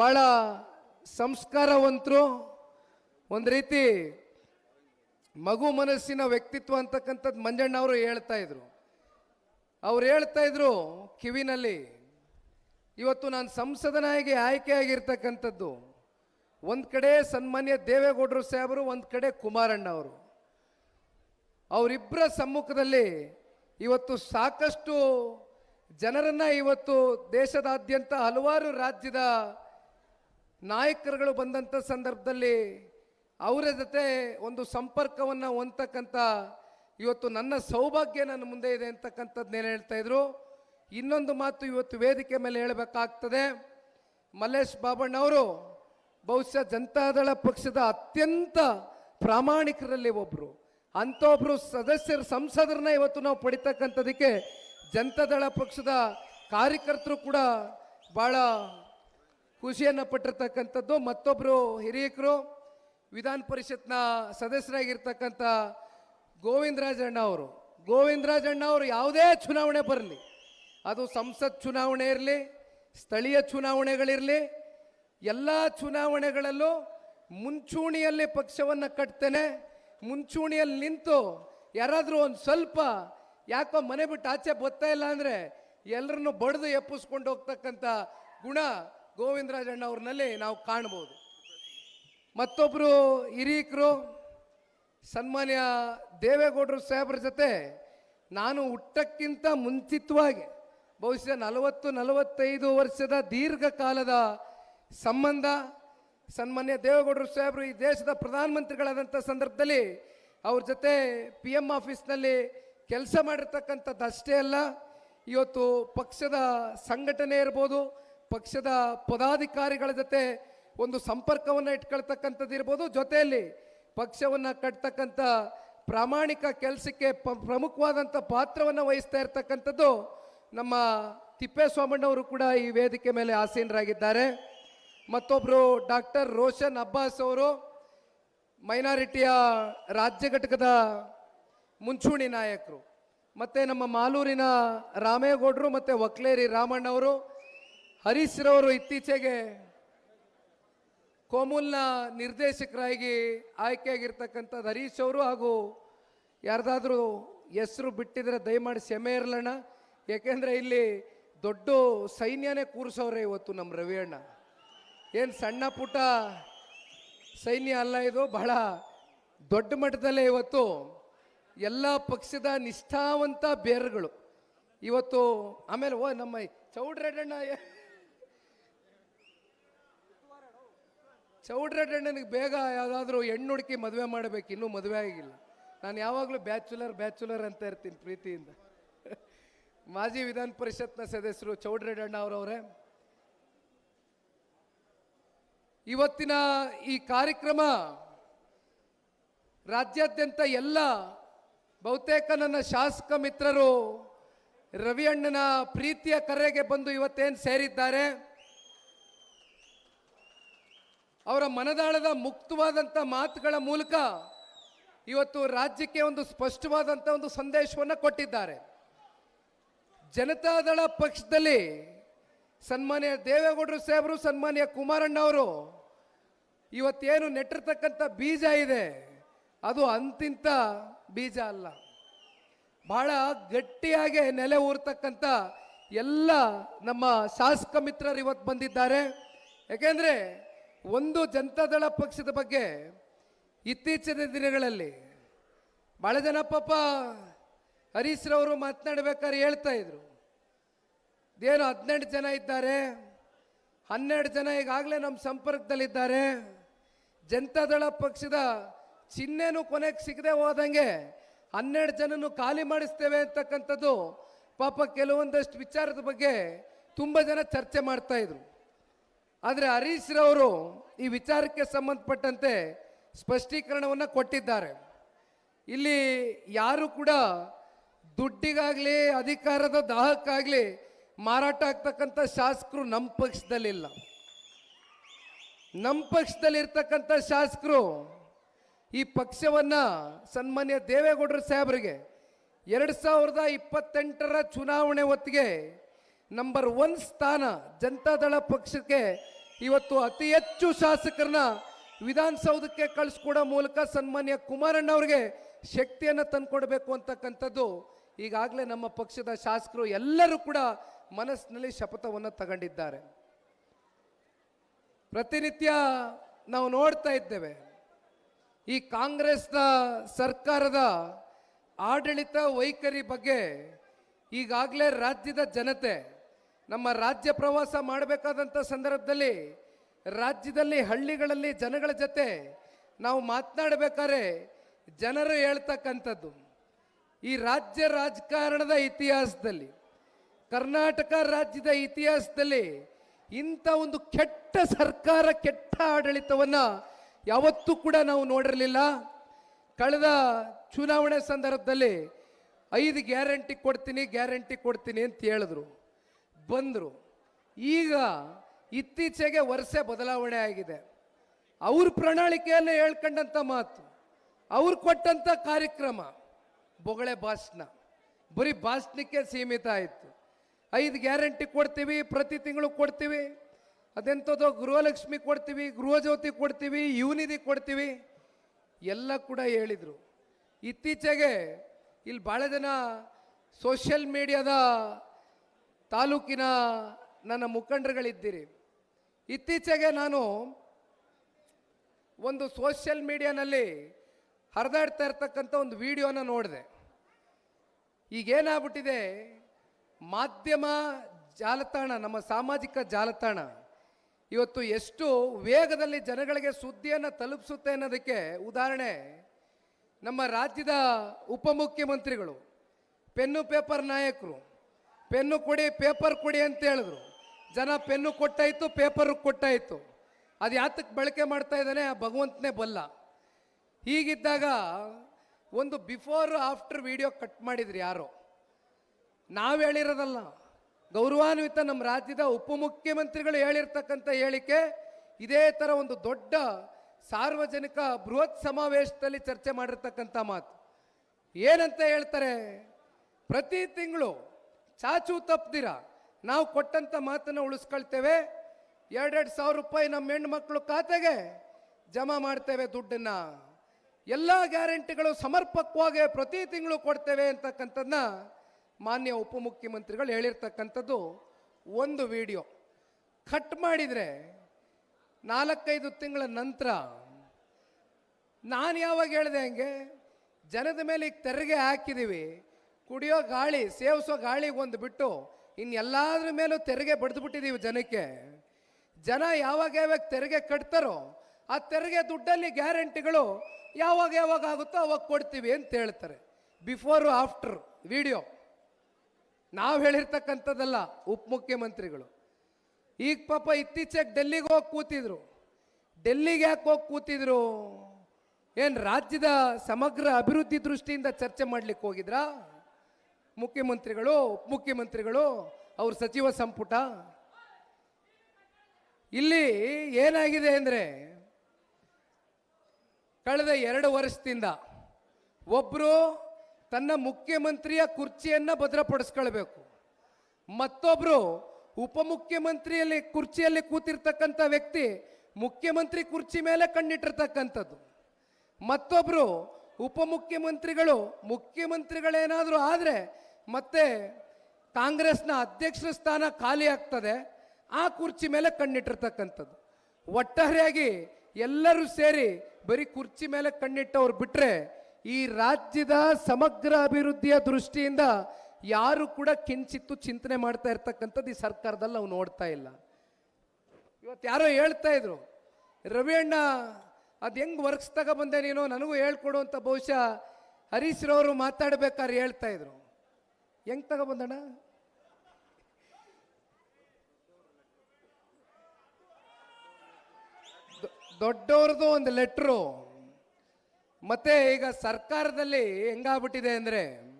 ಭಾಳ ಸಂಸ್ಕಾರವಂತರು, ಒಂದು ರೀತಿ ಮಗು ಮನಸ್ಸಿನ ವ್ಯಕ್ತಿತ್ವ ಅಂತಕ್ಕಂಥದ್ದು ಮಂಜಣ್ಣ ಅವರು ಹೇಳ್ತಾ ಇದ್ರು. ಅವ್ರು ಹೇಳ್ತಾ ಇದ್ರು ಕಿವಿನಲ್ಲಿ, ಇವತ್ತು ನಾನು ಸಂಸದನಾಗಿ ಆಯ್ಕೆಯಾಗಿರ್ತಕ್ಕಂಥದ್ದು ಒಂದು ಕಡೆ ಸನ್ಮಾನ್ಯ ದೇವೇಗೌಡರು ಸಾಹೇಬರು, ಒಂದು ಕಡೆ ಕುಮಾರಣ್ಣ ಅವರು. ಅವರಿಬ್ಬರ ಸಮ್ಮುಖದಲ್ಲಿ ಇವತ್ತು ಸಾಕಷ್ಟು ಜನರನ್ನ ಇವತ್ತು ದೇಶದಾದ್ಯಂತ ಹಲವಾರು ರಾಜ್ಯದ ನಾಯಕರುಗಳು ಬಂದಂಥ ಸಂದರ್ಭದಲ್ಲಿ ಅವರ ಜೊತೆ ಒಂದು ಸಂಪರ್ಕವನ್ನು ಹೊಂದತಕ್ಕಂಥ ಇವತ್ತು ನನ್ನ ಸೌಭಾಗ್ಯ ನನ್ನ ಮುಂದೆ ಇದೆ ಅಂತಕ್ಕಂಥದ್ದನ್ನೇನು ಹೇಳ್ತಾ ಇದ್ರು? ಇನ್ನೊಂದು ಮಾತು ಇವತ್ತು ವೇದಿಕೆ ಮೇಲೆ ಹೇಳಬೇಕಾಗ್ತದೆ. ಮಲ್ಲೇಶ್ ಬಾಬಣ್ಣವರು ಬಹುಶಃ ಜನತಾದಳ ಪಕ್ಷದ ಅತ್ಯಂತ ಪ್ರಾಮಾಣಿಕರಲ್ಲಿ ಒಬ್ಬರು ಅಂಥ ಒಬ್ಬರು ಸದಸ್ಯರು, ಸಂಸದರನ್ನ ಇವತ್ತು ನಾವು ಪಡಿತಕ್ಕಂಥದಕ್ಕೆ ಜನತಾದಳ ಪಕ್ಷದ ಕಾರ್ಯಕರ್ತರು ಕೂಡ ಭಾಳ ಖುಷಿಯನ್ನು ಪಟ್ಟಿರ್ತಕ್ಕಂಥದ್ದು ಮತ್ತೊಬ್ಬರು ಹಿರಿಯಕರು, ವಿಧಾನ ಪರಿಷತ್ನ ಸದಸ್ಯರಾಗಿರ್ತಕ್ಕಂಥ ಗೋವಿಂದರಾಜಣ್ಣ ಅವರು. ಗೋವಿಂದರಾಜಣ್ಣ ಅವರು ಯಾವುದೇ ಚುನಾವಣೆ ಬರಲಿ, ಅದು ಸಂಸತ್ ಚುನಾವಣೆ ಇರಲಿ, ಸ್ಥಳೀಯ ಚುನಾವಣೆಗಳಿರಲಿ, ಎಲ್ಲ ಚುನಾವಣೆಗಳಲ್ಲೂ ಮುಂಚೂಣಿಯಲ್ಲಿ ಪಕ್ಷವನ್ನು ಕಟ್ತೇನೆ, ಮುಂಚೂಣಿಯಲ್ಲಿ ನಿಂತು ಯಾರಾದರೂ ಒಂದು ಸ್ವಲ್ಪ ಯಾಕೋ ಮನೆ ಬಿಟ್ಟು ಆಚೆ ಬರ್ತಾ ಇಲ್ಲ ಅಂದರೆ ಎಲ್ಲರನ್ನು ಬಡಿದು ಎಪ್ಪಿಸ್ಕೊಂಡು ಹೋಗ್ತಕ್ಕಂಥ ಗುಣ ಗೋವಿಂದರಾಜಣ್ಣ ಅವ್ರನ್ನಲ್ಲಿ ನಾವು ಕಾಣ್ಬೋದು. ಮತ್ತೊಬ್ಬರು ಹಿರೀಕರು ಸನ್ಮಾನ್ಯ ದೇವೇಗೌಡರು ಸಾಹೇಬ್ರ ಜೊತೆ ನಾನು ಹುಟ್ಟಕ್ಕಿಂತ ಮುಂಚಿತವಾಗಿ ಬಹುಶಃ ನಲವತ್ತು, ನಲವತ್ತೈದು ವರ್ಷದ ದೀರ್ಘಕಾಲದ ಸಂಬಂಧ ಸನ್ಮಾನ್ಯ ದೇವೇಗೌಡರು ಸಾಹೇಬರು ಈ ದೇಶದ ಪ್ರಧಾನಮಂತ್ರಿಗಳಾದಂಥ ಸಂದರ್ಭದಲ್ಲಿ ಅವ್ರ ಜೊತೆ ಪಿ ಎಂ ಆಫೀಸ್ನಲ್ಲಿ ಕೆಲಸ ಮಾಡಿರ್ತಕ್ಕಂಥದ್ದು ಅಷ್ಟೇ ಅಲ್ಲ, ಇವತ್ತು ಪಕ್ಷದ ಸಂಘಟನೆ ಇರ್ಬೋದು ಪಕ್ಷದ ಪದಾಧಿಕಾರಿಗಳ ಜೊತೆ ಒಂದು ಸಂಪರ್ಕವನ್ನು ಇಟ್ಕೊಳ್ತಕ್ಕಂಥದ್ದು ಇರ್ಬೋದು. ಜೊತೆಯಲ್ಲಿ ಪಕ್ಷವನ್ನು ಕಟ್ತಕ್ಕಂಥ ಪ್ರಾಮಾಣಿಕ ಕೆಲಸಕ್ಕೆ ಪ- ಪ್ರಮುಖವಾದಂಥ ಪಾತ್ರವನ್ನು ವಹಿಸ್ತಾ ಇರ್ತಕ್ಕಂಥದ್ದು ನಮ್ಮ ತಿಪ್ಪೇಸ್ವಾಮಣ್ಣವರು ಕೂಡ ಈ ವೇದಿಕೆ ಮೇಲೆ ಆಸೀನರಾಗಿದ್ದಾರೆ. ಮತ್ತೊಬ್ಬರು ಡಾಕ್ಟರ್ ರೋಷನ್ ಅಬ್ಬಾಸ್ ಅವರು ಮೈನಾರಿಟಿಯ ರಾಜ್ಯ ಘಟಕದ ಮುಂಚೂಣಿ ನಾಯಕರು. ಮತ್ತು ನಮ್ಮ ಮಾಲೂರಿನ ರಾಮೇಗೌಡರು ಮತ್ತು ಒಕ್ಲೇರಿ ರಾಮಣ್ಣವರು ಹರೀಶ್ರವರು ಇತ್ತೀಚೆಗೆ ಕೋಮುಲ್ನ ನಿರ್ದೇಶಕರಾಗಿ ಆಯ್ಕೆಯಾಗಿರ್ತಕ್ಕಂಥದ್ದು ಹರೀಶ್ ಅವರು ಹಾಗೂ ಯಾರ್ದಾದ್ರೂ ಹೆಸರು ಬಿಟ್ಟಿದ್ರೆ ದಯಮಾಡಿ ಸೆಮೆ ಇರಲಣ್ಣ ಯಾಕೆಂದರೆ ಇಲ್ಲಿ ದೊಡ್ಡ ಸೈನ್ಯನೇ ಕೂರಿಸೋರೆ ಇವತ್ತು ನಮ್ಮ ರವಿ ಅಣ್ಣ ಏನು ಸಣ್ಣ ಪುಟ್ಟ ಸೈನ್ಯ ಅಲ್ಲ ಇದು, ಬಹಳ ದೊಡ್ಡ ಮಟ್ಟದಲ್ಲೇ ಇವತ್ತು ಎಲ್ಲ ಪಕ್ಷದ ನಿಷ್ಠಾವಂತ ಬೇರ್ಗಳು. ಇವತ್ತು ಆಮೇಲೆ ಓ ನಮ್ಮ ಚೌಡ್ರೆಡ್ಡಣ್ಣ ಚೌಡ್ರೆಡ್ಡಣ್ಣನಿಗೆ ಬೇಗ ಯಾವುದಾದ್ರೂ ಹೆಣ್ಣು ಹುಡುಕಿ ಮದುವೆ ಮಾಡಬೇಕು, ಇನ್ನೂ ಮದುವೆ ಆಗಿಲ್ಲ. ನಾನು ಯಾವಾಗಲೂ ಬ್ಯಾಚುಲರ್ ಬ್ಯಾಚುಲರ್ ಅಂತ ಇರ್ತೀನಿ ಪ್ರೀತಿಯಿಂದ. ಮಾಜಿ ವಿಧಾನ ಪರಿಷತ್ನ ಸದಸ್ಯರು ಚೌಡ್ರೆಡ್ಡಣ್ಣ ಅವರವರೇ. ಇವತ್ತಿನ ಈ ಕಾರ್ಯಕ್ರಮ ರಾಜ್ಯಾದ್ಯಂತ ಎಲ್ಲ ಬಹುತೇಕ ನನ್ನ ಶಾಸಕ ಮಿತ್ರರು ರವಿ ಅಣ್ಣನ ಪ್ರೀತಿಯ ಕರೆಗೆ ಬಂದು ಇವತ್ತೇನು ಸೇರಿದ್ದಾರೆ. ಅವರ ಮನದಾಳದ ಮುಕ್ತವಾದಂಥ ಮಾತುಗಳ ಮೂಲಕ ಇವತ್ತು ರಾಜ್ಯಕ್ಕೆ ಒಂದು ಸ್ಪಷ್ಟವಾದಂಥ ಒಂದು ಸಂದೇಶವನ್ನು ಕೊಟ್ಟಿದ್ದಾರೆ. ಜನತಾದಳ ಪಕ್ಷದಲ್ಲಿ ಸನ್ಮಾನ್ಯ ದೇವೇಗೌಡರು ಸಾಹೇಬರು, ಸನ್ಮಾನ್ಯ ಕುಮಾರಣ್ಣ ಅವರು ಇವತ್ತೇನು ನೆಟ್ಟಿರ್ತಕ್ಕಂಥ ಬೀಜ ಇದೆ, ಅದು ಅಂತಿಂತ ಬೀಜ ಅಲ್ಲ. ಬಹಳ ಗಟ್ಟಿಯಾಗಿ ನೆಲೆ ಊರ್ತಕ್ಕಂಥ ಎಲ್ಲ ನಮ್ಮ ಶಾಸಕ ಮಿತ್ರರು ಇವತ್ತು ಬಂದಿದ್ದಾರೆ. ಯಾಕೆಂದರೆ ಒಂದು ಜನತಾದಳ ಪಕ್ಷದ ಬಗ್ಗೆ ಇತ್ತೀಚಿನ ದಿನಗಳಲ್ಲಿ ಭಾಳ ಜನ ಪಾಪ ಹರೀಶ್ರವರು ಮಾತನಾಡ್ಬೇಕಾದ್ರೆ ಹೇಳ್ತಾ ಇದ್ರು. ಏನು ಹದಿನೆಂಟು ಜನ ಇದ್ದಾರೆ, ಹನ್ನೆರಡು ಜನ ಈಗಾಗಲೇ ನಮ್ಮ ಸಂಪರ್ಕದಲ್ಲಿದ್ದಾರೆ. ಜನತಾದಳ ಪಕ್ಷದ ಚಿಹ್ನೆನೂ ಕೊನೆಗೆ ಸಿಗದೆ ಹೋದಂಗೆ ಹನ್ನೆರಡು ಜನನು ಖಾಲಿ ಮಾಡಿಸ್ತೇವೆ ಅಂತಕ್ಕಂಥದ್ದು ಪಾಪ ಕೆಲವೊಂದಷ್ಟು ವಿಚಾರದ ಬಗ್ಗೆ ತುಂಬ ಜನ ಚರ್ಚೆ ಮಾಡ್ತಾ ಆದರೆ ಹರೀಶ್ರವರು ಈ ವಿಚಾರಕ್ಕೆ ಸಂಬಂಧಪಟ್ಟಂತೆ ಸ್ಪಷ್ಟೀಕರಣವನ್ನು ಕೊಟ್ಟಿದ್ದಾರೆ. ಇಲ್ಲಿ ಯಾರು ಕೂಡ ದುಡ್ಡಿಗಾಗಲಿ, ಅಧಿಕಾರದ ದಾಹಕ್ಕಾಗಲಿ ಮಾರಾಟ ಆಗ್ತಕ್ಕಂಥ ಶಾಸಕರು ನಮ್ಮ ಪಕ್ಷದಲ್ಲಿಲ್ಲ. ನಮ್ಮ ಪಕ್ಷದಲ್ಲಿರ್ತಕ್ಕಂಥ ಶಾಸಕರು ಈ ಪಕ್ಷವನ್ನು ಸನ್ಮಾನ್ಯ ದೇವೇಗೌಡರು ಸಾಹೇಬರಿಗೆ ಎರಡು ಸಾವಿರದ ಇಪ್ಪತ್ತೆಂಟರ ಚುನಾವಣೆ ಹೊತ್ತಿಗೆ ನಂಬರ್ ಒನ್ ಸ್ಥಾನ ಜನತಾದಳ ಪಕ್ಷಕ್ಕೆ ಇವತ್ತು ಅತಿ ಹೆಚ್ಚು ಶಾಸಕರನ್ನ ವಿಧಾನಸೌಧಕ್ಕೆ ಕಳಿಸ್ಕೊಡೋ ಮೂಲಕ ಸನ್ಮಾನ್ಯ ಕುಮಾರಣ್ಣ ಅವರಿಗೆ ಶಕ್ತಿಯನ್ನು ತಂದುಕೊಡ್ಬೇಕು ಅಂತಕ್ಕಂಥದ್ದು. ಈಗಾಗಲೇ ನಮ್ಮ ಪಕ್ಷದ ಶಾಸಕರು ಎಲ್ಲರೂ ಕೂಡ ಮನಸ್ಸಿನಲ್ಲಿ ಶಪಥವನ್ನು ತಗೊಂಡಿದ್ದಾರೆ. ಪ್ರತಿನಿತ್ಯ ನಾವು ನೋಡ್ತಾ ಇದ್ದೇವೆ. ಈ ಕಾಂಗ್ರೆಸ್ನ ಸರ್ಕಾರದ ಆಡಳಿತ ವೈಖರಿ ಬಗ್ಗೆ ಈಗಾಗಲೇ ರಾಜ್ಯದ ಜನತೆ ನಮ್ಮ ರಾಜ್ಯ ಪ್ರವಾಸ ಮಾಡಬೇಕಾದಂಥ ಸಂದರ್ಭದಲ್ಲಿ ರಾಜ್ಯದಲ್ಲಿ ಹಳ್ಳಿಗಳಲ್ಲಿ ಜನಗಳ ಜೊತೆ ನಾವು ಮಾತನಾಡಬೇಕಾದ್ರೆ ಜನರು ಹೇಳ್ತಕ್ಕಂಥದ್ದು. ಈ ರಾಜ್ಯ ರಾಜಕಾರಣದ ಇತಿಹಾಸದಲ್ಲಿ, ಕರ್ನಾಟಕ ರಾಜ್ಯದ ಇತಿಹಾಸದಲ್ಲಿ ಇಂಥ ಒಂದು ಕೆಟ್ಟ ಸರ್ಕಾರ, ಕೆಟ್ಟ ಆಡಳಿತವನ್ನು ಯಾವತ್ತೂ ಕೂಡ ನಾವು ನೋಡಿರಲಿಲ್ಲ. ಕಳೆದ ಚುನಾವಣೆ ಸಂದರ್ಭದಲ್ಲಿ ಐದು ಗ್ಯಾರಂಟಿ ಕೊಡ್ತೀನಿ ಗ್ಯಾರಂಟಿ ಕೊಡ್ತೀನಿ ಅಂತ ಹೇಳಿದ್ರು. ಬಂದರು. ಈಗ ಇತ್ತೀಚೆಗೆ ವರ್ಷ ಬದಲಾವಣೆ ಆಗಿದೆ. ಅವ್ರ ಪ್ರಣಾಳಿಕೆಯಲ್ಲೇ ಹೇಳ್ಕೊಂಡಂಥ ಮಾತು, ಅವ್ರು ಕೊಟ್ಟಂಥ ಕಾರ್ಯಕ್ರಮ, ಬೊಗಳೆ ಭಾಷಣ. ಬರೀ ಭಾಷಣಕ್ಕೆ ಸೀಮಿತ ಆಯಿತು. ಐದು ಗ್ಯಾರಂಟಿ ಕೊಡ್ತೀವಿ, ಪ್ರತಿ ತಿಂಗಳು ಕೊಡ್ತೀವಿ. ಅದೆಂಥದ್ದು ಗೃಹಲಕ್ಷ್ಮಿ ಕೊಡ್ತೀವಿ, ಗೃಹಜ್ಯೋತಿ ಕೊಡ್ತೀವಿ, ಯುನಿಧಿ ಕೊಡ್ತೀವಿ. ಎಲ್ಲ ಕೂಡ ಹೇಳಿದರು. ಇತ್ತೀಚೆಗೆ ಇಲ್ಲಿ ಭಾಳ ಜನ ಸೋಷಿಯಲ್ ಮೀಡಿಯಾದ ತಾಲೂಕಿನ ನನ್ನ ಮುಖಂಡರುಗಳಿದ್ದೀರಿ. ಇತ್ತೀಚೆಗೆ ನಾನು ಒಂದು ಸೋಷಿಯಲ್ ಮೀಡಿಯಾನಲ್ಲಿ ಹರಿದಾಡ್ತಾ ಇರ್ತಕ್ಕಂಥ ಒಂದು ವಿಡಿಯೋನ ನೋಡಿದೆ. ಈಗೇನಾಗ್ಬಿಟ್ಟಿದೆ, ಮಾಧ್ಯಮ ಜಾಲತಾಣ, ನಮ್ಮ ಸಾಮಾಜಿಕ ಜಾಲತಾಣ ಇವತ್ತು ಎಷ್ಟು ವೇಗದಲ್ಲಿ ಜನಗಳಿಗೆ ಸುದ್ದಿಯನ್ನು ತಲುಪಿಸುತ್ತೆ ಅನ್ನೋದಕ್ಕೆ ಉದಾಹರಣೆ, ನಮ್ಮ ರಾಜ್ಯದ ಉಪಮುಖ್ಯಮಂತ್ರಿಗಳು, ಪೆನ್ನು ಪೇಪರ್ ನಾಯಕರು ಪೆನ್ನು ಕೊಡಿ, ಪೇಪರ್ ಕೊಡಿ ಅಂತ ಹೇಳಿದ್ರು. ಜನ ಪೆನ್ನು ಕೊಟ್ಟಾಯಿತು, ಪೇಪರ್ ಕೊಟ್ಟಾಯಿತು. ಅದು ಯಾತಕ್ಕೆ ಬಳಕೆ ಮಾಡ್ತಾ ಇದ್ದಾನೆ? ಆ ಭಗವಂತನೇ ಬಲ್ಲ. ಹೀಗಿದ್ದಾಗ ಒಂದು ಬಿಫೋರ್ ಆಫ್ಟರ್ ವಿಡಿಯೋ ಕಟ್ ಮಾಡಿದ್ರಿ ಯಾರೋ. ನಾವು ಹೇಳಿರೋದಲ್ಲ. ಗೌರವಾನ್ವಿತ ನಮ್ಮ ರಾಜ್ಯದ ಉಪಮುಖ್ಯಮಂತ್ರಿಗಳು ಹೇಳಿರ್ತಕ್ಕಂಥ ಹೇಳಿಕೆ ಇದೇ ಥರ ಒಂದು ದೊಡ್ಡ ಸಾರ್ವಜನಿಕ ಬೃಹತ್ ಸಮಾವೇಶದಲ್ಲಿ ಚರ್ಚೆ ಮಾಡಿರ್ತಕ್ಕಂಥ ಮಾತು. ಏನಂತ ಹೇಳ್ತಾರೆ? ಪ್ರತಿ ತಿಂಗಳು ಚಾಚು ತಪ್ಪದಿರ ನಾವು ಕೊಟ್ಟಂಥ ಮಾತನ್ನು ಉಳಿಸ್ಕೊಳ್ತೇವೆ. ಎರಡೆರಡು ಸಾವಿರ ರೂಪಾಯಿ ನಮ್ಮ ಹೆಣ್ಮಕ್ಳು ಖಾತೆಗೆ ಜಮಾ ಮಾಡ್ತೇವೆ ದುಡ್ಡನ್ನ. ಎಲ್ಲ ಗ್ಯಾರಂಟಿಗಳು ಸಮರ್ಪಕವಾಗಿ ಪ್ರತಿ ತಿಂಗಳು ಕೊಡ್ತೇವೆ ಅಂತಕ್ಕಂಥದ್ದನ್ನ ಮಾನ್ಯ ಉಪಮುಖ್ಯಮಂತ್ರಿಗಳು ಹೇಳಿರ್ತಕ್ಕಂಥದ್ದು ಒಂದು ವಿಡಿಯೋ. ಕಟ್ ಮಾಡಿದರೆ ನಾಲ್ಕೈದು ತಿಂಗಳ ನಂತರ ನಾನು ಯಾವಾಗ ಹೇಳಿದೆ ಹಂಗೆ? ಜನದ ಮೇಲೆ ಈಗ ತೆರಿಗೆ ಹಾಕಿದ್ದೀವಿ ಕುಡಿಯೋ ಗಾಳಿ, ಸೇವಿಸೋ ಗಾಳಿಗೆ ಒಂದು ಬಿಟ್ಟು ಇನ್ನು ಎಲ್ಲಾದ್ರ ಮೇಲೂ ತೆರಿಗೆ ಬಡ್ದು ಬಿಟ್ಟಿದ್ದೀವಿ ಜನಕ್ಕೆ. ಜನ ಯಾವಾಗ ಯಾವಾಗ ತೆರಿಗೆ ಕಟ್ತಾರೋ ಆ ತೆರಿಗೆ ದುಡ್ಡಲ್ಲಿ ಗ್ಯಾರಂಟಿಗಳು ಯಾವಾಗ ಯಾವಾಗ ಆಗುತ್ತೋ ಅವಾಗ ಕೊಡ್ತೀವಿ ಅಂತ ಹೇಳ್ತಾರೆ. Before after video. ನಾವು ಹೇಳಿರ್ತಕ್ಕಂಥದ್ದಲ್ಲ ಉಪಮುಖ್ಯಮಂತ್ರಿಗಳು ಈಗ ಪಾಪ ಇತ್ತೀಚೆಗೆ ಡೆಲ್ಲಿಗೆ ಹೋಗಿ ಕೂತಿದ್ರು. ಡೆಲ್ಲಿಗೆ ಯಾಕೆ ಹೋಗಿ ಕೂತಿದ್ರು? ಏನು ರಾಜ್ಯದ ಸಮಗ್ರ ಅಭಿವೃದ್ಧಿ ದೃಷ್ಟಿಯಿಂದ ಚರ್ಚೆ ಮಾಡ್ಲಿಕ್ಕೆ ಹೋಗಿದ್ರಾ? ಮುಖ್ಯಮಂತ್ರಿಗಳು, ಉಪಮುಖ್ಯಮಂತ್ರಿಗಳು, ಅವ್ರ ಸಚಿವ ಸಂಪುಟ. ಇಲ್ಲಿ ಏನಾಗಿದೆ ಅಂದರೆ, ಕಳೆದ ಎರಡು ವರ್ಷದಿಂದ ಒಬ್ಬರು ತನ್ನ ಮುಖ್ಯಮಂತ್ರಿಯ ಕುರ್ಚಿಯನ್ನು ಭದ್ರಪಡಿಸ್ಕೊಳ್ಬೇಕು. ಮತ್ತೊಬ್ಬರು ಉಪಮುಖ್ಯಮಂತ್ರಿಯಲ್ಲಿ, ಕುರ್ಚಿಯಲ್ಲಿ ಕೂತಿರ್ತಕ್ಕಂಥ ವ್ಯಕ್ತಿ ಮುಖ್ಯಮಂತ್ರಿ ಕುರ್ಚಿ ಮೇಲೆ ಕಣ್ಣಿಟ್ಟಿರ್ತಕ್ಕಂಥದ್ದು. ಮತ್ತೊಬ್ಬರು ಉಪಮುಖ್ಯಮಂತ್ರಿಗಳು, ಮುಖ್ಯಮಂತ್ರಿಗಳೇನಾದರೂ ಆದರೆ ಮತ್ತೆ ಕಾಂಗ್ರೆಸ್ನ ಅಧ್ಯಕ್ಷರ ಸ್ಥಾನ ಖಾಲಿ ಆಗ್ತದೆ. ಆ ಕುರ್ಚಿ ಮೇಲೆ ಕಣ್ಣಿಟ್ಟಿರ್ತಕ್ಕಂಥದ್ದು. ಒಟ್ಟಾರೆಯಾಗಿ ಎಲ್ಲರೂ ಸೇರಿ ಬರೀ ಕುರ್ಚಿ ಮೇಲೆ ಕಣ್ಣಿಟ್ಟವ್ರು ಬಿಟ್ಟರೆ ಈ ರಾಜ್ಯದ ಸಮಗ್ರ ಅಭಿವೃದ್ಧಿಯ ದೃಷ್ಟಿಯಿಂದ ಯಾರು ಕೂಡ ಕಿಂಚಿತ್ತು ಚಿಂತನೆ ಮಾಡ್ತಾ ಇರ್ತಕ್ಕಂಥದ್ದು ಈ ಸರ್ಕಾರದಲ್ಲಿ ನಾವು ನೋಡ್ತಾ ಇಲ್ಲ. ಇವತ್ತು ಯಾರೋ ಹೇಳ್ತಾ ಇದ್ರು, ರವಿ ಅಣ್ಣ ಅದು ಹೆಂಗ್ ವರ್ಕ್ಸ್ ಬಂದೆ ನೀನು? ನನಗೂ ಹೇಳ್ಕೊಡು ಅಂತ ಬಹುಶಃ ಹರೀಶ್ರವರು ಮಾತಾಡ್ಬೇಕಾದ್ರೆ ಹೇಳ್ತಾ ಇದ್ರು. ಹೆಂಗ್ ತಗೊಬಂದಣ್ಣ? ದೊಡ್ಡವ್ರದ್ದು ಒಂದು ಲೆಟ್ರು. ಮತ್ತೆ ಈಗ ಸರ್ಕಾರದಲ್ಲಿ ಹೆಂಗಾಗ್ಬಿಟ್ಟಿದೆ ಅಂದ್ರೆ,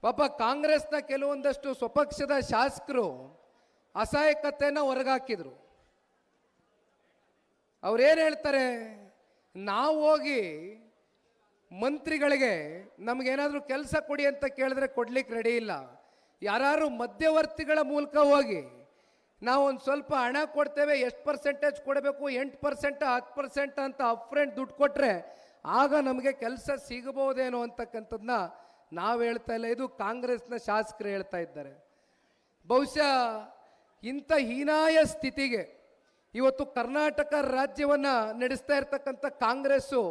ಪಾಪ ಕಾಂಗ್ರೆಸ್ನ ಕೆಲವೊಂದಷ್ಟು ಸ್ವಪಕ್ಷದ ಶಾಸಕರು ಅಸಹಾಯಕತೆಯನ್ನು ಹೊರಗಾಕಿದ್ರು. ಅವ್ರೇನು ಹೇಳ್ತಾರೆ? ನಾವು ಹೋಗಿ ಮಂತ್ರಿಗಳಿಗೆ ನಮಗೇನಾದರೂ ಕೆಲಸ ಕೊಡಿ ಅಂತ ಕೇಳಿದ್ರೆ ಕೊಡ್ಲಿಕ್ಕೆ ರೆಡಿ ಇಲ್ಲ. ಯಾರು ಮಧ್ಯವರ್ತಿಗಳ ಮೂಲಕ ಹೋಗಿ ನಾವು ಒಂದು ಸ್ವಲ್ಪ ಹಣ ಕೊಡ್ತೇವೆ, ಎಷ್ಟು ಪರ್ಸೆಂಟೇಜ್ ಕೊಡಬೇಕು, ಎಂಟು ಪರ್ಸೆಂಟ್ ಹತ್ತು ಪರ್ಸೆಂಟ್ ಅಂತ ಅಪ್ರೆಂಟ್ ದುಡ್ಡು ಕೊಟ್ಟರೆ ಆಗ ನಮಗೆ ಕೆಲಸ ಸಿಗಬಹುದೇನೋ ಅಂತಕ್ಕಂಥದ್ದನ್ನ ನಾವು ಹೇಳ್ತಾ ಇಲ್ಲ. ಇದು ಕಾಂಗ್ರೆಸ್ನ ಶಾಸಕರು ಹೇಳ್ತಾ ಇದ್ದಾರೆ. ಬಹುಶಃ ಇಂಥ ಹೀನಾಯ ಸ್ಥಿತಿಗೆ ಇವತ್ತು ಕರ್ನಾಟಕ ರಾಜ್ಯವನ್ನು ನಡೆಸ್ತಾ ಇರ್ತಕ್ಕಂಥ ಕಾಂಗ್ರೆಸ್ಸು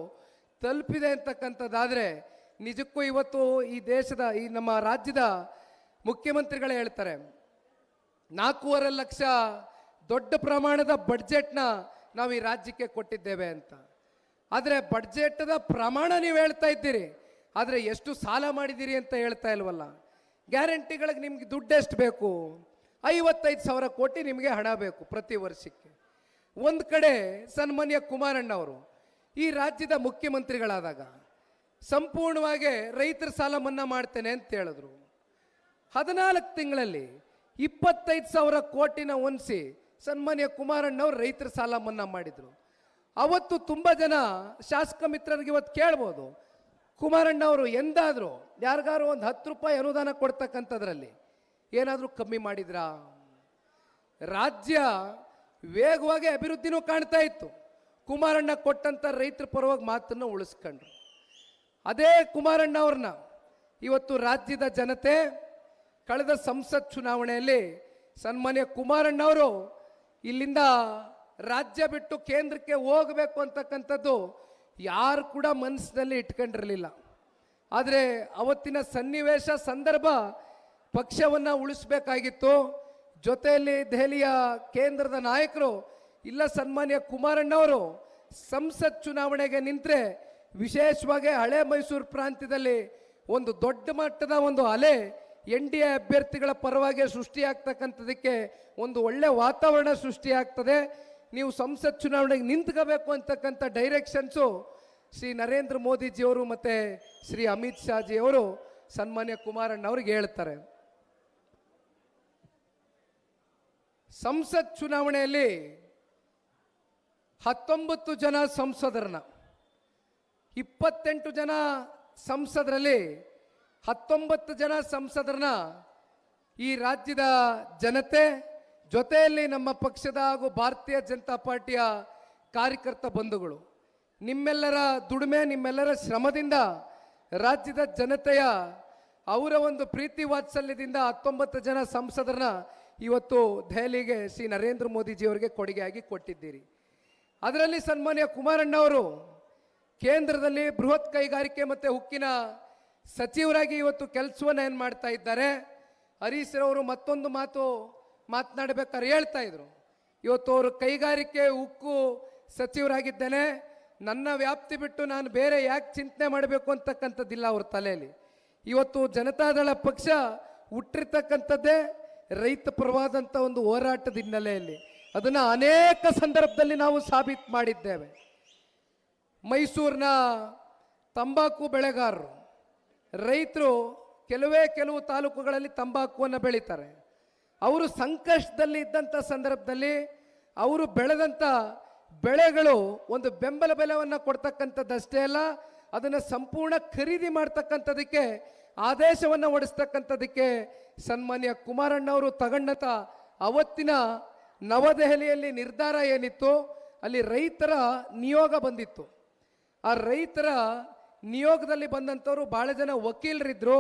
ತಲುಪಿದೆ ಅಂತಕ್ಕಂಥದ್ದಾದರೆ ನಿಜಕ್ಕೂ ಇವತ್ತು ಈ ದೇಶದ, ಈ ನಮ್ಮ ರಾಜ್ಯದ ಮುಖ್ಯಮಂತ್ರಿಗಳೇ ಹೇಳ್ತಾರೆ, ನಾಲ್ಕೂವರೆ ಲಕ್ಷ ದೊಡ್ಡ ಪ್ರಮಾಣದ ಬಡ್ಜೆಟ್ನ ನಾವು ಈ ರಾಜ್ಯಕ್ಕೆ ಕೊಟ್ಟಿದ್ದೇವೆ ಅಂತ. ಆದರೆ ಬಡ್ಜೆಟ್ದ ಪ್ರಮಾಣ ನೀವು ಹೇಳ್ತಾ ಇದ್ದೀರಿ, ಆದರೆ ಎಷ್ಟು ಸಾಲ ಮಾಡಿದ್ದೀರಿ ಅಂತ ಹೇಳ್ತಾ ಇಲ್ವಲ್ಲ. ಗ್ಯಾರಂಟಿಗಳಿಗೆ ನಿಮ್ಗೆ ದುಡ್ಡು ಎಷ್ಟು ಬೇಕು? ಐವತ್ತೈದು ಸಾವಿರ ಕೋಟಿ ನಿಮಗೆ ಹಣ ಬೇಕು ಪ್ರತಿ ವರ್ಷಕ್ಕೆ. ಒಂದು ಕಡೆ ಸನ್ಮಾನ್ಯ ಕುಮಾರಣ್ಣವರು, ಈ ರಾಜ್ಯದ ಮುಖ್ಯಮಂತ್ರಿಗಳಾದಾಗ ಸಂಪೂರ್ಣವಾಗಿ ರೈತರ ಸಾಲ ಮನ್ನಾ ಮಾಡ್ತೇನೆ ಅಂತ ಹೇಳಿದ್ರು. ಹದಿನಾಲ್ಕು ತಿಂಗಳಲ್ಲಿ ಇಪ್ಪತ್ತೈದು ಸಾವಿರ ಕೋಟಿನ ಹೊಂದಿಸಿ ಸನ್ಮಾನ್ಯ ಕುಮಾರಣ್ಣವ್ರು ರೈತರ ಸಾಲ ಮನ್ನಾ ಮಾಡಿದ್ರು. ಅವತ್ತು ತುಂಬ ಜನ ಶಾಸಕ ಮಿತ್ರರಿಗೆ ಇವತ್ತು ಕೇಳ್ಬೋದು, ಕುಮಾರಣ್ಣವರು ಎಂದಾದರೂ ಯಾರಿಗಾರು ಒಂದು ಹತ್ತು ರೂಪಾಯಿ ಅನುದಾನ ಕೊಡ್ತಕ್ಕಂಥದ್ರಲ್ಲಿ ಏನಾದರೂ ಕಮ್ಮಿ ಮಾಡಿದ್ರಾ? ರಾಜ್ಯ ವೇಗವಾಗಿ ಅಭಿವೃದ್ಧಿನೂ ಕಾಣ್ತಾ ಇತ್ತು. ಕುಮಾರಣ್ಣ ಕೊಟ್ಟಂಥ ರೈತರ ಪರವಾಗಿ ಮಾತನ್ನು ಉಳಿಸ್ಕೊಂಡ್ರು. ಅದೇ ಕುಮಾರಣ್ಣ ಅವ್ರನ್ನ ಇವತ್ತು ರಾಜ್ಯದ ಜನತೆ ಕಳೆದ ಸಂಸತ್ ಚುನಾವಣೆಯಲ್ಲಿ ಸನ್ಮಾನ್ಯ ಕುಮಾರಣ್ಣವರು ಇಲ್ಲಿಂದ ರಾಜ್ಯ ಬಿಟ್ಟು ಕೇಂದ್ರಕ್ಕೆ ಹೋಗಬೇಕು ಅಂತಕ್ಕಂಥದ್ದು ಯಾರು ಕೂಡ ಮನಸ್ಸಿನಲ್ಲಿ ಇಟ್ಕೊಂಡಿರಲಿಲ್ಲ. ಆದರೆ ಅವತ್ತಿನ ಸನ್ನಿವೇಶ ಸಂದರ್ಭ ಪಕ್ಷವನ್ನು ಉಳಿಸ್ಬೇಕಾಗಿತ್ತು. ಜೊತೆಯಲ್ಲಿ ದೆಹಲಿಯ ಕೇಂದ್ರದ ನಾಯಕರು ಇಲ್ಲ ಸನ್ಮಾನ್ಯ ಕುಮಾರಣ್ಣವರು ಸಂಸತ್ ಚುನಾವಣೆಗೆ ನಿಂತರೆ ವಿಶೇಷವಾಗಿ ಹಳೆ ಮೈಸೂರು ಪ್ರಾಂತ್ಯದಲ್ಲಿ ಒಂದು ದೊಡ್ಡ ಮಟ್ಟದ ಒಂದು ಅಲೆ ಎನ್ ಡಿ ಎ ಅಭ್ಯರ್ಥಿಗಳ ಪರವಾಗಿ ಸೃಷ್ಟಿಯಾಗ್ತಕ್ಕಂಥದಕ್ಕೆ ಒಂದು ಒಳ್ಳೆ ವಾತಾವರಣ ಸೃಷ್ಟಿಯಾಗ್ತದೆ. ನೀವು ಸಂಸತ್ ಚುನಾವಣೆಗೆ ನಿಂತ್ಕೋಬೇಕು ಅಂತಕ್ಕಂಥ ಡೈರೆಕ್ಷನ್ಸು ಶ್ರೀ ನರೇಂದ್ರ ಮೋದಿಜಿಯವರು ಮತ್ತು ಶ್ರೀ ಅಮಿತ್ ಶಾಜಿಯವರು ಸನ್ಮಾನ್ಯ ಕುಮಾರಣ್ಣ ಅವ್ರಿಗೆ ಹೇಳ್ತಾರೆ. ಸಂಸತ್ ಚುನಾವಣೆಯಲ್ಲಿ ಹತ್ತೊಂಬತ್ತು ಜನ ಸಂಸದರನ್ನ, ಇಪ್ಪತ್ತೆಂಟು ಜನ ಸಂಸದರಲ್ಲಿ ಹತ್ತೊಂಬತ್ತು ಜನ ಸಂಸದರನ್ನ ಈ ರಾಜ್ಯದ ಜನತೆ ಜೊತೆಯಲ್ಲಿ ನಮ್ಮ ಪಕ್ಷದ ಹಾಗೂ ಭಾರತೀಯ ಜನತಾ ಪಾರ್ಟಿಯ ಕಾರ್ಯಕರ್ತ ಬಂಧುಗಳು, ನಿಮ್ಮೆಲ್ಲರ ದುಡಿಮೆ, ನಿಮ್ಮೆಲ್ಲರ ಶ್ರಮದಿಂದ ರಾಜ್ಯದ ಜನತೆಯ ಅವರ ಒಂದು ಪ್ರೀತಿ ವಾತ್ಸಲ್ಯದಿಂದ ಹತ್ತೊಂಬತ್ತು ಜನ ಸಂಸದರನ್ನ ಇವತ್ತು ದೆಹಲಿಗೆ ಸಿ ನರೇಂದ್ರ ಮೋದಿಜಿಯವರಿಗೆ ಕೊಡುಗೆಯಾಗಿ ಕೊಟ್ಟಿದ್ದೀರಿ. ಅದರಲ್ಲಿ ಸನ್ಮಾನ್ಯ ಕುಮಾರಣ್ಣವರು ಕೇಂದ್ರದಲ್ಲಿ ಬೃಹತ್ ಕೈಗಾರಿಕೆ ಮತ್ತು ಉಕ್ಕಿನ ಸಚಿವರಾಗಿ ಇವತ್ತು ಕೆಲಸವನ್ನು ಏನು ಮಾಡ್ತಾ ಇದ್ದಾರೆ. ಹರೀಶ್ ರವರು ಮತ್ತೊಂದು ಮಾತು ಮಾತನಾಡಬೇಕಾದ್ರೆ ಹೇಳ್ತಾ ಇದ್ರು. ಇವತ್ತು ಅವರು ಕೈಗಾರಿಕೆ ಉಕ್ಕು ಸಚಿವರಾಗಿದ್ದೇನೆ. ನನ್ನ ವ್ಯಾಪ್ತಿ ಬಿಟ್ಟು ನಾನು ಬೇರೆ ಯಾಕೆ ಚಿಂತನೆ ಮಾಡಬೇಕು ಅಂತಕ್ಕಂಥದ್ದಿಲ್ಲ ಅವ್ರ ತಲೆಯಲ್ಲಿ. ಇವತ್ತು ಜನತಾದಳ ಪಕ್ಷ ಹುಟ್ಟಿರ್ತಕ್ಕಂಥದ್ದೇ ರೈತ ಪರವಾದಂಥ ಒಂದು ಹೋರಾಟದ ಹಿನ್ನೆಲೆಯಲ್ಲಿ ಅದನ್ನು ಅನೇಕ ಸಂದರ್ಭದಲ್ಲಿ ನಾವು ಸಾಬೀತು ಮಾಡಿದ್ದೇವೆ. ಮೈಸೂರಿನ ತಂಬಾಕು ಬೆಳೆಗಾರರು, ರೈತರು ಕೆಲವೇ ಕೆಲವು ತಾಲೂಕುಗಳಲ್ಲಿ ತಂಬಾಕುವನ್ನು ಬೆಳೀತಾರೆ. ಅವರು ಸಂಕಷ್ಟದಲ್ಲಿ ಇದ್ದಂಥ ಸಂದರ್ಭದಲ್ಲಿ ಅವರು ಬೆಳೆದಂಥ ಬೆಳೆಗಳು ಒಂದು ಬೆಂಬಲ ಬೆಲೆಯನ್ನು ಕೊಡ್ತಕ್ಕಂಥದ್ದಷ್ಟೇ ಅಲ್ಲ, ಅದನ್ನು ಸಂಪೂರ್ಣ ಖರೀದಿ ಮಾಡ್ತಕ್ಕಂಥದಕ್ಕೆ ಆದೇಶವನ್ನು ಹೊಡಿಸ್ತಕ್ಕಂಥದಕ್ಕೆ ಸನ್ಮಾನ್ಯ ಕುಮಾರಣ್ಣವರು ತಗೊಂಡಂಥ ಅವತ್ತಿನ ನವದೆಹಲಿಯಲ್ಲಿ ನಿರ್ಧಾರ ಏನಿತ್ತು? ಅಲ್ಲಿ ರೈತರ ನಿಯೋಗ ಬಂದಿತ್ತು. ಆ ರೈತರ ನಿಯೋಗದಲ್ಲಿ ಬಂದಂಥವ್ರು ಭಾಳ ಜನ ವಕೀಲರಿದ್ದರು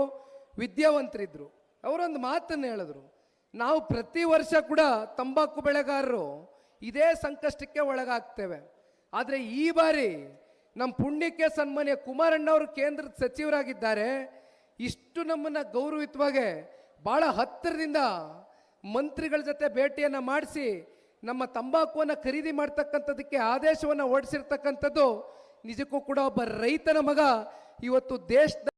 ವಿದ್ಯಾವಂತರಿದ್ದರು ಅವರೊಂದು ಮಾತನ್ನು ಹೇಳಿದ್ರು. ನಾವು ಪ್ರತಿ ವರ್ಷ ಕೂಡ ತಂಬಾಕು ಬೆಳೆಗಾರರು ಇದೇ ಸಂಕಷ್ಟಕ್ಕೆ ಒಳಗಾಗ್ತೇವೆ. ಆದರೆ ಈ ಬಾರಿ ನಮ್ಮ ಪುಣ್ಯಕ್ಕೆ ಸನ್ಮಾನ್ಯ ಕುಮಾರಣ್ಣವರು ಕೇಂದ್ರದ ಸಚಿವರಾಗಿದ್ದಾರೆ. ಇಷ್ಟು ನಮ್ಮನ್ನು ಗೌರವಿತವಾಗಿ ಭಾಳ ಹತ್ತಿರದಿಂದ ಮಂತ್ರಿಗಳ ಜೊತೆ ಭೇಟಿಯನ್ನು ಮಾಡಿಸಿ ನಮ್ಮ ತಂಬಾಕುವನ್ನು ಖರೀದಿ ಮಾಡ್ತಕ್ಕಂಥದ್ದಕ್ಕೆ ಆದೇಶವನ್ನು ಹೊರಡಿಸಿರ್ತಕ್ಕಂಥದ್ದು ನಿಜಕ್ಕೂ ಕೂಡ ಒಬ್ಬ ರೈತನ ಮಗ. ಇವತ್ತು ದೇಶದ